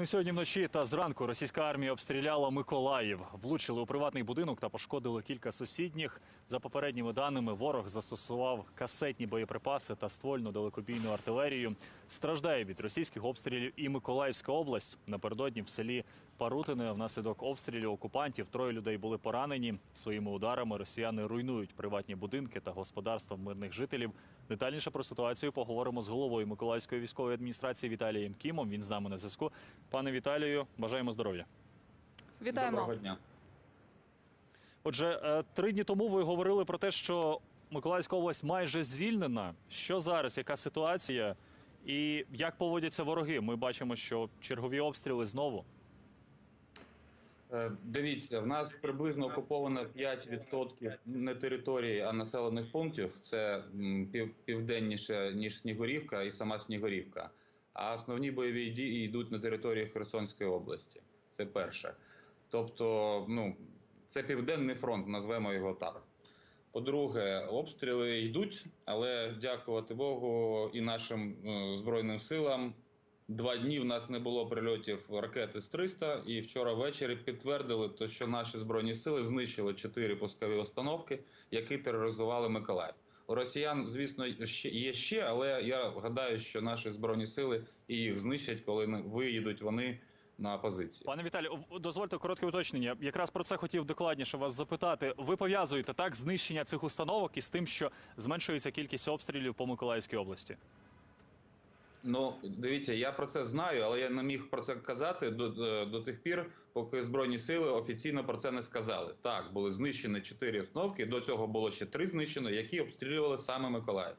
Ну, сьогодні вночі та зранку російська армія обстріляла Миколаїв. Влучили у приватний будинок та пошкодили кілька сусідніх. За попередніми даними, ворог застосував касетні боєприпаси та ствольну далекобійну артилерію. Страждає від російських обстрілів і Миколаївська область. Напередодні в селі Парутине внаслідок обстрілів окупантів троє людей були поранені. Своїми ударами росіяни руйнують приватні будинки та господарства мирних жителів. Детальніше про ситуацію поговоримо з головою Миколаївської військової адміністрації Віталієм Кімом. Він з нами на зв'язку. Пане Віталію, бажаємо здоров'я. Вітаємо. Доброго дня. Отже, е, три дні тому ви говорили про те, що Миколаївська область майже звільнена. Що зараз? Яка ситуація? І як поводяться вороги? Ми бачимо, що чергові обстріли знову. Е, Дивіться, в нас приблизно окуповано 5% не території, а населених пунктів. Це південніше ніж Снігурівка і сама Снігурівка. А основні бойові дії йдуть на території Херсонської області. Це перше. Тобто, ну це південний фронт, назвемо його так. По-друге, обстріли йдуть, але дякувати Богу і нашим е, збройним силам. Два дні в нас не було прильотів ракети з 300, і вчора ввечері підтвердили, то, що наші збройні сили знищили чотири пускові установки, які тероризували Миколаїв. Росіян, звісно, ще є ще, але я гадаю, що наші збройні сили і їх знищать, коли виїдуть вони на позиції. Пане Віталію, дозвольте коротке уточнення. Якраз про це хотів докладніше вас запитати. Ви пов'язуєте так знищення цих установок із тим, що зменшується кількість обстрілів по Миколаївській області? Ну, дивіться, я про це знаю, але я не міг про це казати до, до, до тих пір, поки збройні сили офіційно про це не сказали. Так, були знищені чотири установки. До цього було ще три знищено, які обстрілювали саме Миколаїв.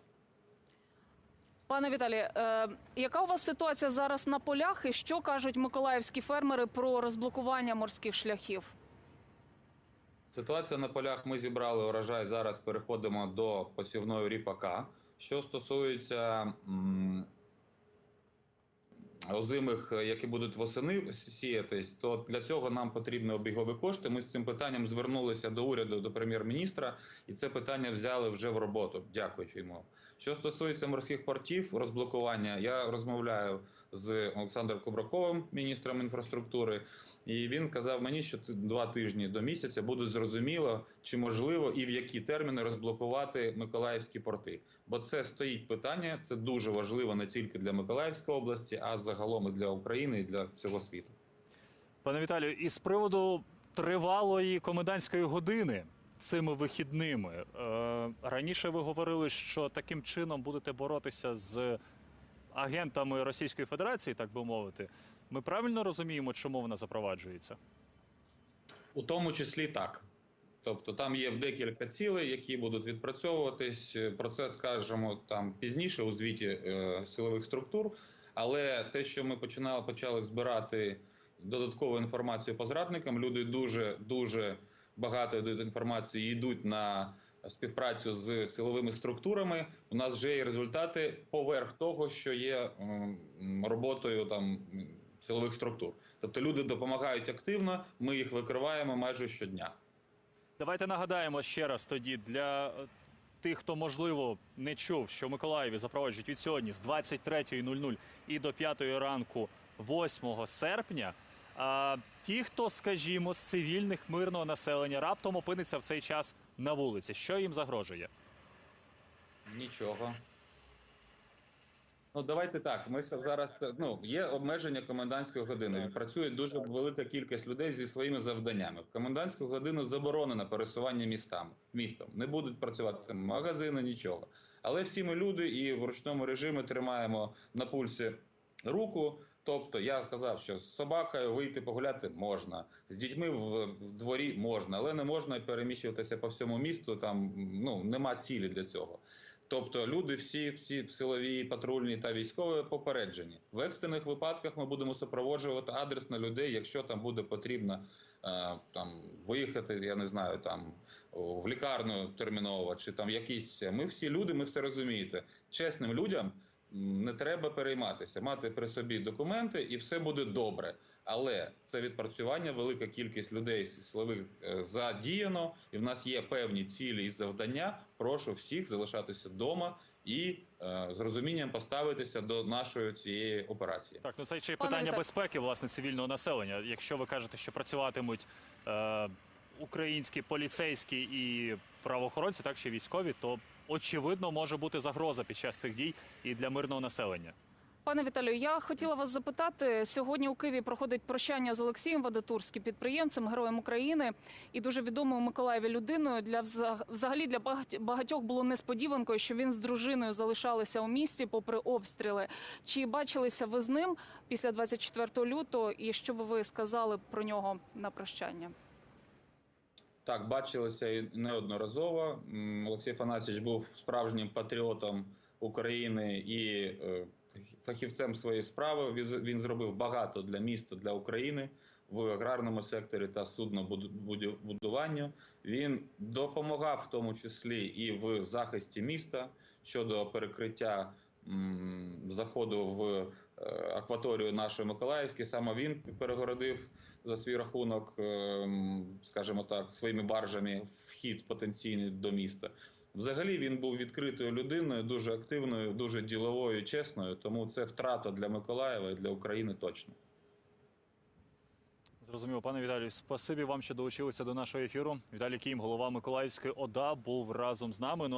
Пане Віталію, е, яка у вас ситуація зараз на полях і що кажуть миколаївські фермери про розблокування морських шляхів? Ситуація на полях ми зібрали урожай. Зараз переходимо до посівної ріпака. Що стосується м, озимих, е, які будуть восени сіятись, то для цього нам потрібні обігові кошти. Ми з цим питанням звернулися до уряду, до прем'єр-міністра, і це питання взяли вже в роботу. Дякуючи йому. Що стосується морських портів, розблокування, я розмовляю з Олександром Кубраковим, міністром інфраструктури, і він казав мені, що два тижні до місяця буде зрозуміло, чи можливо і в які терміни розблокувати миколаївські порти. Бо це стоїть питання, це дуже важливо не тільки для Миколаївської області, а загалом і для України, і для всього світу. Пане Віталію, і з приводу тривалої комендантської години цими вихідними е, раніше ви говорили, що таким чином будете боротися з агентами Російської Федерації, так би мовити. Ми правильно розуміємо, чому вона запроваджується? У тому числі так. Тобто там є декілька цілей, які будуть відпрацьовуватись. Про це скажемо там пізніше у звіті е, силових структур. Але те, що ми починали почали збирати додаткову інформацію по зрадникам, люди дуже дуже багато інформації, йдуть на співпрацю з силовими структурами. У нас вже є результати поверх того, що є роботою там силових структур. Тобто люди допомагають активно, ми їх викриваємо майже щодня. Давайте нагадаємо ще раз тоді для е, тих, хто можливо не чув, що Миколаєві запроваджують від сьогодні з 23.00 і до 5 ранку 8 серпня. А ті, хто, скажімо, з цивільних мирного населення раптом опиниться в цей час на вулиці, що їм загрожує? Нічого. Ну, давайте так. Ми зараз ну є обмеження комендантської години. Працює дуже велика кількість людей зі своїми завданнями. В комендантську годину заборонено пересування містами містом. Не будуть працювати там магазини, нічого. Але всі ми люди і в ручному режимі тримаємо на пульсі руку. Тобто я казав, що з собакою вийти погуляти можна, з дітьми в, дворі можна, але не можна переміщуватися по всьому місту. Там ну нема цілі для цього. Тобто люди всі, всі силові, патрульні та військові попереджені. В екстрених випадках ми будемо супроводжувати адресно людей, якщо там буде потрібно е, там виїхати, я не знаю, там в лікарню терміново, чи там якісь. Ми всі люди, ми все розумієте. Чесним людям не треба перейматися, мати при собі документи, і все буде добре. Але це відпрацювання, велика кількість людей силових е, задіяно, і в нас є певні цілі і завдання. Прошу всіх залишатися вдома і е, з розумінням поставитися до нашої цієї операції. Так, ну це ще й питання Віталію. безпеки власне цивільного населення. Якщо ви кажете, що працюватимуть е, українські поліцейські і правоохоронці, так ще військові, то очевидно може бути загроза під час цих дій і для мирного населення. Пане Віталію, я хотіла вас запитати. Сьогодні у Києві проходить прощання з Олексієм Вадатурським, підприємцем, героєм України і дуже відомою Миколаєві людиною. Для взагалі для багать- багатьох було несподіванкою, що він з дружиною залишалися у місті попри обстріли. Чи бачилися ви з ним після 24 лютого? І що би ви сказали про нього на прощання? Так, бачилися і неодноразово. Олексій Фанасьович був справжнім патріотом України і е, фахівцем своєї справи. Він- зробив багато для міста, для України в аграрному секторі та суднобудуванню. Він допомагав в тому числі і в захисті міста щодо перекриття заходу в акваторію нашої Миколаївської. Саме він перегородив за свій рахунок, ем, скажімо так, своїми баржами вхід потенційний до міста. Взагалі він був відкритою людиною, дуже активною, дуже діловою, чесною. Тому це втрата для Миколаєва і для України точно. Зрозуміло, пане Віталію, спасибі вам, що долучилися до нашого ефіру. Віталій Кім, голова Миколаївської ОДА, був разом з нами. Ну